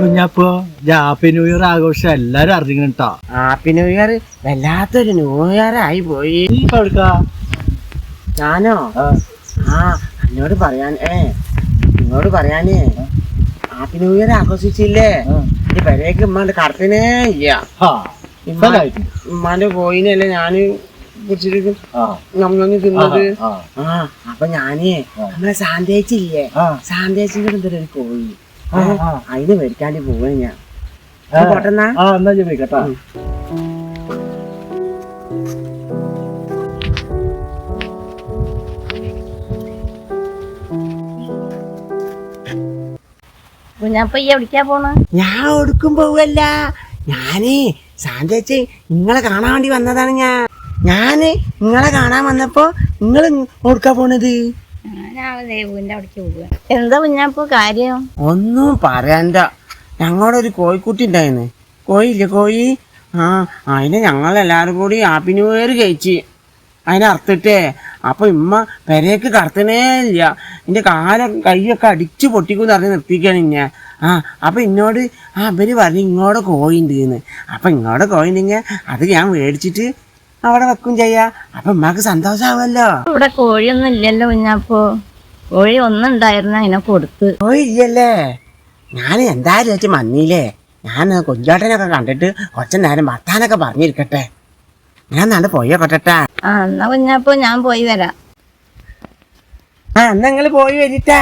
കുഞ്ഞാപ്പോ? Happy new year ആഘോഷം. എല്ലാരും happy new year. വല്ലാത്തൊരു ന്യൂ ഇയർ ആയി പോയി? ഞാനോ? ആ, എന്നോട് പറയാൻ ഏ നിന്നോട് പറയാനേ ഹാപ്പി ന്യൂ ഇയർ ആഘോഷിച്ചില്ലേ. ഈ പെരേക്ക് ഉമ്മാന്റെ കടത്തിനേ ഇല്ല. ഉമ്മാന്റെ കോയിനല്ലേ ഞാൻ ആ, തിന്നത്. ആ, അപ്പൊ ഞാനേ. നമ്മളെ സാന്തേച്ചില്ലേ സാന്തേച്ചിന്റെ എന്തൊരു കോഴി. അതിന് മേടിക്കാണ്ടി പോവാ ഞാൻ. പോട്ടെന്നാ? ആ എന്നാ പോണ്? ഞാൻ ഒടുക്കും പോവല്ല. ഞാനേ സാന്തേച്ചി നിങ്ങളെ കാണാൻ വേണ്ടി വന്നതാണ് ഞാൻ. ഞാൻ നിങ്ങളെ കാണാൻ വന്നപ്പോ നിങ്ങൾ ഓടുക്കാ പോണത്? എന്താ കുഞ്ഞാപ്പ കാര്യം? ഒന്നും പറയണ്ട ഞങ്ങളുടെ ഒരു കോഴിക്കുട്ടി ഉണ്ടായിരുന്നു. കോഴിയില്ലേ കോഴി? ആ അതിനെ എല്ലാവരും കൂടി ഹാപ്പി ന്യൂ ഇയർ കഴിച്ച്. അതിനെ അറുത്തിട്ടേ. അപ്പൊ ഇമ്മ പെരയ്ക്ക് കടത്തണേ ഇല്ല. എന്റെ കാലം കൈയൊക്കെ അടിച്ചു പൊട്ടിക്കും പറഞ്ഞ് നിർത്തിക്കാണ് ഇന്നെ. ആ അപ്പൊ ഇന്നോട് ആ അവർ പറഞ്ഞു ഇങ്ങോട്ട് കോഴി ഉണ്ട് അപ്പൊ ഇങ്ങോട്ട് കോഴി ഉണ്ടെങ്കിൽ അത് ഞാൻ മേടിച്ചിട്ട് അവിടെ വെക്കും ചെയ്യാ. അപ്പൊ ഉമ്മാക്ക് സന്തോഷാവല്ലോ. ഇവിടെ കോഴിയൊന്നും ഇല്ലല്ലോ കുഞ്ഞാപ്പോ കോഴി ഒന്നുണ്ടായിരുന്നു അതിനെ കൊടുത്ത്. കോഴി ഇല്ലല്ലേ? ഞാൻ എന്തായാലും ചേച്ചി മന്നിയില്ലേ ഞാൻ കൊഞ്ചാട്ടനൊക്കെ കണ്ടിട്ട് കുറച്ചു നേരം വർത്താനൊക്കെ പറഞ്ഞിരിക്കട്ടെ. ഞാൻ നാട് കൊട്ടട്ടാ ആ എന്നാ കുഞ്ഞാപ്പോ ഞാൻ പോയി വരാം. ആ എന്നാ നിങ്ങൾ പോയി വരിട്ടാ.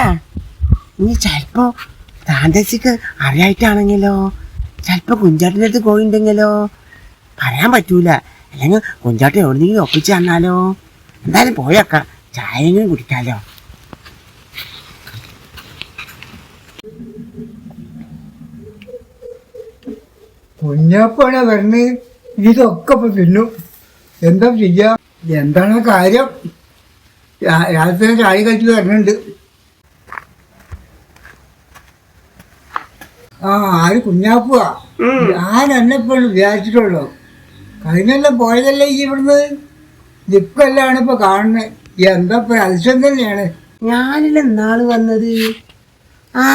ഇനി ചിലപ്പോ താന്തേച്ചിക്ക് അറിയായിട്ടാണെങ്കിലോ? ചിലപ്പോ കുഞ്ചാട്ടിന്റെ അടുത്ത് പോയിണ്ടെങ്കിലോ? പറയാൻ പറ്റൂല. അല്ലെങ്കിൽ കുഞ്ചാട്ടി എവിടെന്നെങ്കിലും ഒപ്പിച്ച് തന്നാലോ? എന്തായാലും പോയേക്കാം ചായയെങ്കിലും കുടിക്കാലോ. കുഞ്ഞാപ്പാണ് വരണ്? ഇതൊക്കെ ഇപ്പൊ തിന്നും. എന്താ ചെയ്യാ? എന്താണ് കാര്യം? രാത്രി ചായ കഴിച്ചു വരണുണ്ട്. ആ ആര് കുഞ്ഞാപ്പുവാ? ഞാൻ എന്നെ ഇപ്പോൾ വിചാരിച്ചിട്ടുള്ളൂ. കഴിഞ്ഞെല്ലാം പോയതല്ലേ ഈ ഇവിടുന്ന്? ഇപ്പെല്ലാണ് ഇപ്പൊ കാണുന്നത് എന്താ ഇപ്പൊ അതിശയം തന്നെയാണ്. ഞാനില്ല നാൾ വന്നത്? ആ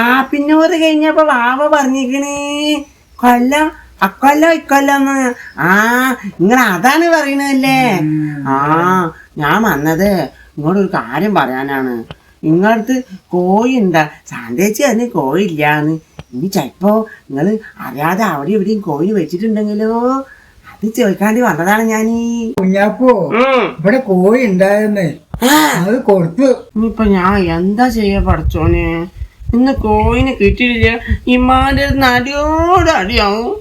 ആ പിന്നോട് കഴിഞ്ഞപ്പോ വാവ പറഞ്ഞിരിക്കണേ. കൊല്ലം അക്കൊല്ലം ഇക്കൊല്ലന്ന് ആ നിങ്ങൾ അതാണ് പറയണതല്ലേ? ആ ഞാൻ വന്നത് ഒരു കാര്യം പറയാനാണ്. നിങ്ങളടുത്ത് കോഴി ഉണ്ടാ സാന്തേച്ചി അതിന് കോഴി ഇല്ലാന്ന് ഇനി ചിലപ്പോ നിങ്ങൾ അറിയാതെ അവിടെ എവിടെയും കോഴി വെച്ചിട്ടുണ്ടെങ്കിലോ? അത് ചോദിക്കാണ്ടി വന്നതാണ് ഞാൻ കുഞ്ഞാപ്പോ ഇവിടെ കോഴി ഉണ്ടായിരുന്നേ. അത് കൊടുത്തു. ഇനിയിപ്പൊ ഞാൻ എന്താ ചെയ്യാ പഠിച്ചോനെ ഇന്ന് കോയിനെ കിട്ടിയില്ല ഇമ്മാന്റെ നടിയോട് അടിയാവും.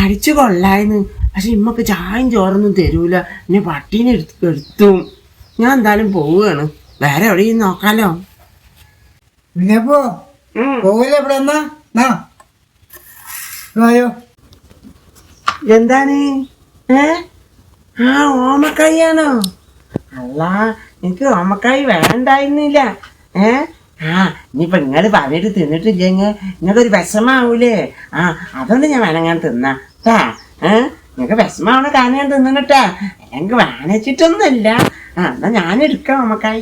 അടിച്ചു കൊള്ളായിരുന്നു പക്ഷെ ഇമ്മക്ക് ചായയും ചോറൊന്നും തരൂല. ഇനി പട്ടീനെ എടുത്ത് എടുത്തും. ഞാൻ എന്തായാലും പോവുകയാണ്. വേറെ എവിടെയും നോക്കാലോ. പിന്നെ പോവില്ല എവിടെ എന്നാ? നാ. വായോ. എന്താണ്? ഏ? ആ ഓമക്കായാണോ? അല്ല എനിക്ക് ഓമക്കായി വേണ്ടായിരുന്നില്ല. ഏ? ആ ഇനിയിപ്പൊ നിങ്ങൾ പറഞ്ഞിട്ട് തിന്നിട്ടില്ലെങ്കിൽ നിങ്ങൾക്കൊരു വിഷമാവൂലേ? ആ അതുകൊണ്ട് ഞാൻ വേണമെങ്കിൽ തിന്നാ. ട്ടാ ഏ? നിങ്ങൾക്ക് വിഷമാവണ കാരണം ഞാൻ തിന്നണട്ടാ. എനിക്ക് വേണച്ചിട്ടൊന്നുമില്ല. ആ എന്നാ ഞാൻ എടുക്കാം ഓമക്കായി.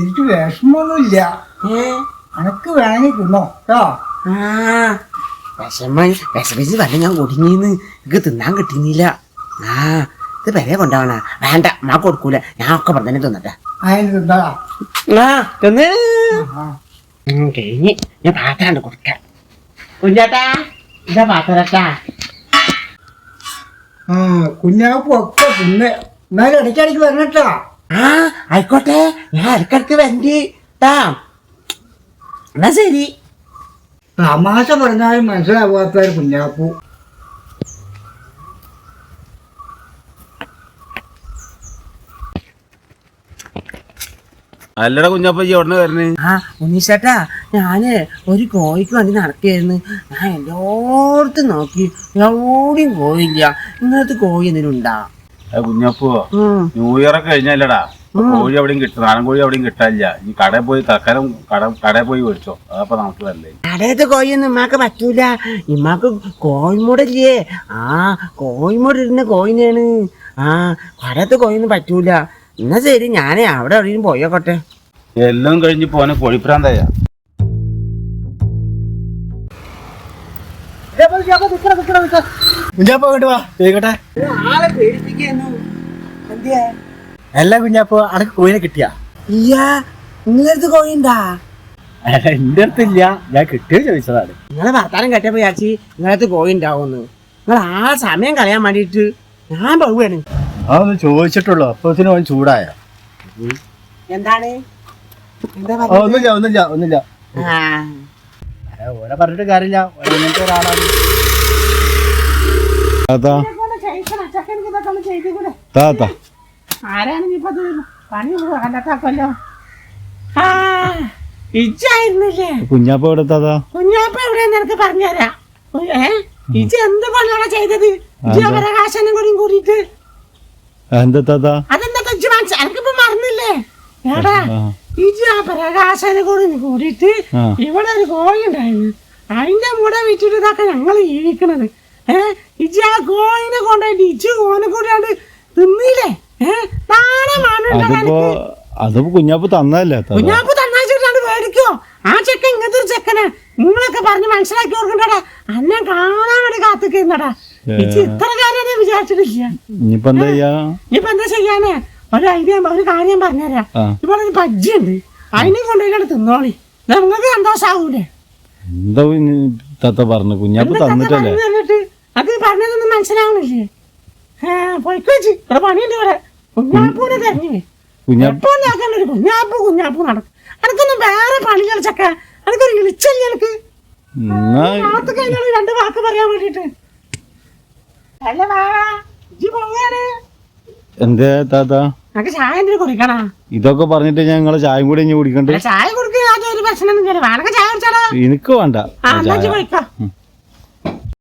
എനിക്ക് വിഷമൊന്നുമില്ല. ഏ? എനക്ക് വേണമെങ്കിൽ തിന്നോ കേട്ടോ ആ വിഷമ. വിഷമിച്ച് വല്ല ഞാൻ ഒടുങ്ങിന്ന് എനിക്ക് തിന്നാൻ കിട്ടുന്നില്ല. ആ ഇത് പെരെ കൊണ്ടാവണ വേണ്ട മാ കൊടുക്കൂല. ഞാൻ ഒക്കെ പറഞ്ഞെ തിന്നട്ടെ. ആ തിന്ന്. കഴിഞ്ഞ്. ഞാൻ പാത്രാണ്ട് കൊടുക്കാം. കുഞ്ഞാട്ടാ ഇതാ പാത്രട്ടാ. ആ കുഞ്ഞാപ്പ് ഒക്കെ തിന്ന്. എന്നാലും ഇടയ്ക്കിടയ്ക്ക് വരണട്ടാ. ആ ആയിക്കോട്ടെ. ഞാൻ ഇടക്കിടക്ക് വരണ്ടി. ട്ടാ. എന്നാ ശരി. തമാശ പറഞ്ഞാലും മനസ്സിലാവാത്ത ഒരു കുഞ്ഞാപ്പു. അല്ലടാ കുഞ്ഞപ്പ ഈ ഉടനെ വരണേ ആ ഉണ്ണീഷേട്ടാ ഞാൻ ഒരു കോഴിക്ക് വേണ്ടി നടക്കുകയായിരുന്നു. ഞാൻ എല്ലായിടത്തും നോക്കി എവിടെയും കോഴിയില്ല ഇങ്ങനത്തെ കോഴി എന്തിനുണ്ടാ ഉം. ന്യൂ ഇയർ ഒക്കെ കഴിഞ്ഞല്ലടാ കോഴി എവിടെയും കിട്ടും നാടൻ കോഴി എവിടെയും കിട്ടാനില്ല. ഈ കടയിൽ പോയി തൽക്കാലം കട കടയിൽ പോയി മേടിച്ചോ. അതപ്പോ നമുക്ക് നല്ലേ കടയത്തെ കോഴിയൊന്നും ഇമ്മാക്ക് പറ്റൂല. ഇമ്മാക്ക് കോഴിമുടല്ലേ? ആ കോഴിമുട ഇരുന്ന കോഴിനെയാണ്. ആ കടയത്തെ കോഴിയൊന്നും പറ്റൂല. എന്നാ ശരി ഞാനേ അവിടെ എവിടെയും പോയോക്കോട്ടെ. എല്ലാം കഴിഞ്ഞ് പോനെ കോഴിപ്രാന്തായ. കുഞ്ഞാപ്പ ഇങ്ങോട്ട് വാ. കേക്കട്ടെ ആളെ പേടിപ്പിക്കുന്നു എന്തിയാ? അല്ല കുഞ്ഞാപ്പോ അനക്ക് കോയിനെ കിട്ടിയാ? ഇയ്യാ നിങ്ങളടുത്ത് കോയിണ്ടാ എന്റെ അടുത്തില്ല ഞാൻ കിട്ടിയ ചോദിച്ചതാണ്. നിങ്ങളെ വർത്താനം കേട്ടപ്പോ ചാച്ചി നിങ്ങളടുത്ത് കോയിണ്ടാവുന്നു നിങ്ങൾ ആ സമയം കളയാൻ വേണ്ടിയിട്ട് ഞാൻ പോവുകയാണ്. അതൊന്ന് ചോദിച്ചിട്ടുള്ളൂ. അപ്പത്തിന് അവൻ ചൂടായ? എന്താണ്? ഒന്നുമില്ല ഒന്നുമില്ല ഒന്നുമില്ല. ആ. പറഞ്ഞിട്ട് കാര്യമില്ല. ഒരാളാണ്. താത്ത. താത്ത. ആരാണ് ഇപ്പൊ പണി കണ്ടെത്താക്കല്ലോ ആ ഇജ്ജായിരുന്നില്ലേ? കുഞ്ഞാപ്പ എവിടെ താത്ത കുഞ്ഞാപ്പ എവിടെയെന്ന് എനിക്ക് പറഞ്ഞുതരാം. ഏ ഇജ്ജ് എന്ത് കൊണ്ടാണ് ചെയ്തത്? ഇജ്ജ് പ്രകാശനം കൂടി കൂടിയിട്ട്. എന്താ അതെന്താ ഇജ്ജ് മനസ്സിൽ എനിക്കിപ്പോ മറന്നില്ലേ? ഏടാ ആ. ഇജ്ജ് ആ പ്രകാശനെ കൂടി കൂടിയിട്ട് ഇവിടെ ഒരു കോഴി ഉണ്ടായിരുന്നു. അതിന്റെ മുട വിറ്റിട്ട് ഇതൊക്കെ ഞങ്ങൾ ജീവിക്കണത്. ഏഹ് ഇജ് ആ കോഴിനെ കൊണ്ടായിട്ട് ഇജ്ജ് കോനെ കൂടിയാണ്ട് തിന്നില്ലേ? അതിപ്പോ അതിപ്പോ കുഞ്ഞാപ്പ് തന്നതല്ലേ കുഞ്ഞാപ്പ് തന്നാച്ചിട്ടാണ് മേടിക്കോ ആ ചെക്കൻ ഇങ്ങനത്തെ ഒരു ചെക്കന്. നിങ്ങളൊക്കെ പറഞ്ഞ് മനസ്സിലാക്കി ഓർക്കണ്ടടാ അന്നെ കാണാൻ വേണ്ടി കാത്തിക്കുന്നടാ ഇത്ര കാര്യം വിചാരിച്ചിട്ടില്ല. ഇനിയിപ്പോ എന്താ ചെയ്യാ? ഇനിയിപ്പോ എന്താ ചെയ്യാനേ? ഒരു ഐഡിയ ഒരു കാര്യം പറഞ്ഞുതരാം. ഇവിടെ ഒരു ബജ്ജി ഉണ്ട് അതിനെ കൊണ്ടുപോയി തിന്നോളി. നിങ്ങൾക്ക് സന്തോഷാവൂലേ? എന്താ താത്ത പറഞ്ഞു? കുഞ്ഞാപ്പ് തന്നിട്ടല്ലേ? അത് പറഞ്ഞതൊന്നും മനസ്സിലാവണില്ലേ? ഇവിടെ പണിയുണ്ട് ഇവിടെ. കുഞ്ഞാപ്പൂനെ തെരഞ്ഞു കുഞ്ഞാപ്പ് എപ്പോ ഉണ്ടാക്കാൻ ഒരു കുഞ്ഞാപ്പൂ കുഞ്ഞാപ്പൂ നടക്കും. അനക്കൊന്നും വേറെ പണി കളിച്ചക്ക അനക്കൊരു ഇളിച്ചല്ലേ എനിക്ക് രണ്ട് വാക്ക് പറയാൻ വേണ്ടിട്ട് എന്തേ താത്ത? ഇതൊക്കെ പറഞ്ഞിട്ട് ഞാൻ നിങ്ങളെ ചായം കൂടി ഇനി കുടിക്കണ്ട്. ചായ കുടിക്കുക എനിക്ക് വേണ്ട.